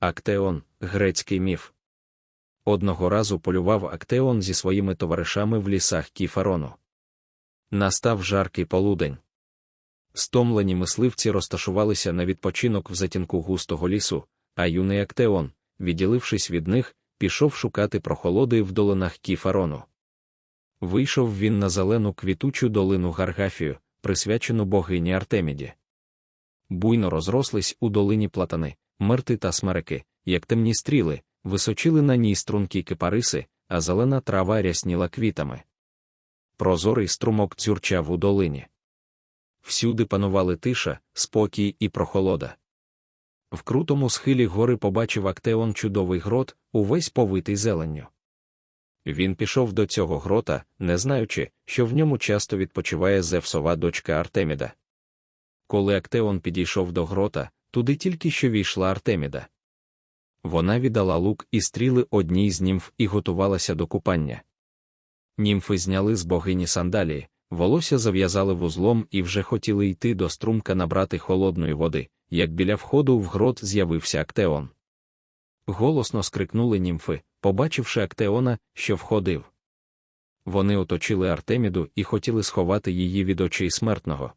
Актеон, грецький міф. Одного разу полював Актеон зі своїми товаришами в лісах Кіфарону. Настав жаркий полудень. Стомлені мисливці розташувалися на відпочинок в затінку густого лісу, а юний Актеон, відділившись від них, пішов шукати прохолоди в долинах Кіфарону. Вийшов він на зелену квітучу долину Гаргафію, присвячену богині Артеміді. Буйно розрослись у долині платани, мерти та смерики, як темні стріли, височили на ній стрункі кипариси, а зелена трава рясніла квітами. Прозорий струмок дзюрчав у долині. Всюди панували тиша, спокій і прохолода. В крутому схилі гори побачив Актеон чудовий грот, увесь повитий зеленню. Він пішов до цього грота, не знаючи, що в ньому часто відпочиває Зевсова дочка Артеміда. Коли Актеон підійшов до грота, туди тільки що війшла Артеміда. Вона віддала лук і стріли одній з німф і готувалася до купання. Німфи зняли з богині сандалії, волосся зав'язали вузлом і вже хотіли йти до струмка набрати холодної води, як біля входу в грот з'явився Актеон. Голосно скрикнули німфи, побачивши Актеона, що входив. Вони оточили Артеміду і хотіли сховати її від очей смертного.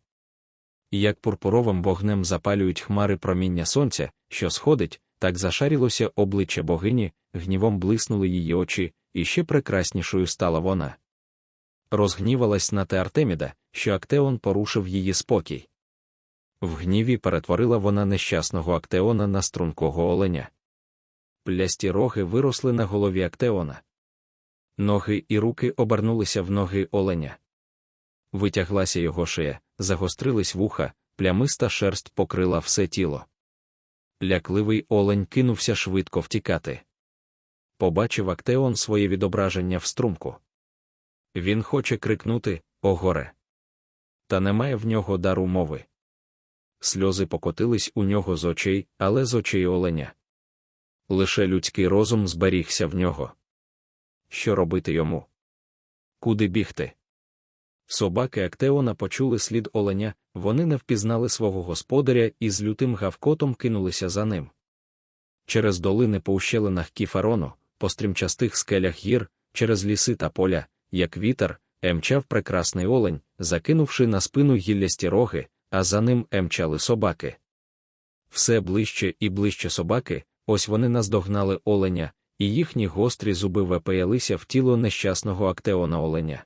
Як пурпуровим вогнем запалюють хмари проміння сонця, що сходить, так зашарілося обличчя богині, гнівом блиснули її очі, і ще прекраснішою стала вона. Розгнівалась на те Артеміда, що Актеон порушив її спокій. В гніві перетворила вона нещасного Актеона на стрункого оленя. Плясті роги виросли на голові Актеона. Ноги і руки обернулися в ноги оленя. Витяглася його шия, загострились вуха, плямиста шерсть покрила все тіло. Лякливий олень кинувся швидко втікати. Побачив Актеон своє відображення в струмку. Він хоче крикнути О горе! Та немає в нього дару мови. Сльози покотились у нього з очей, але з очей оленя. Лише людський розум зберігся в нього. Що робити йому? Куди бігти? Собаки Актеона почули слід оленя, вони не впізнали свого господаря і з лютим гавкотом кинулися за ним. Через долини по ущелинах Кіфарону, по стрімчастих скелях гір, через ліси та поля, як вітер, емчав прекрасний олень, закинувши на спину гіллясті роги, а за ним емчали собаки. Все ближче і ближче собаки, ось вони наздогнали оленя, і їхні гострі зуби випаялися в тіло нещасного Актеона оленя.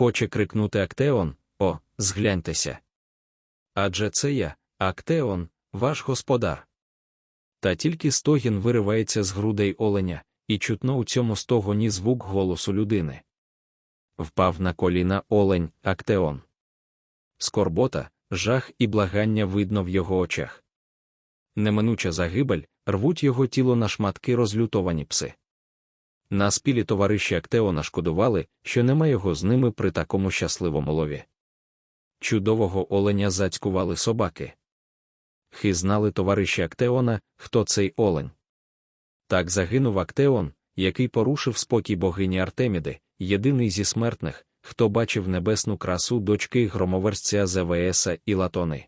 Хоче крикнути Актеон, о, згляньтеся. Адже це я, Актеон, ваш господар. Та тільки стогін виривається з грудей оленя, і чутно у цьому стогоні звук голосу людини. Впав на коліна олень, Актеон. Скорбота, жах і благання видно в його очах. Неминуча загибель, рвуть його тіло на шматки розлютовані пси. На спілі товариші Актеона шкодували, що нема його з ними при такому щасливому лові. Чудового оленя зацькували собаки. Хи знали товариші Актеона, хто цей олень. Так загинув Актеон, який порушив спокій богині Артеміди, єдиний зі смертних, хто бачив небесну красу дочки громоверця Зевееса і Латони.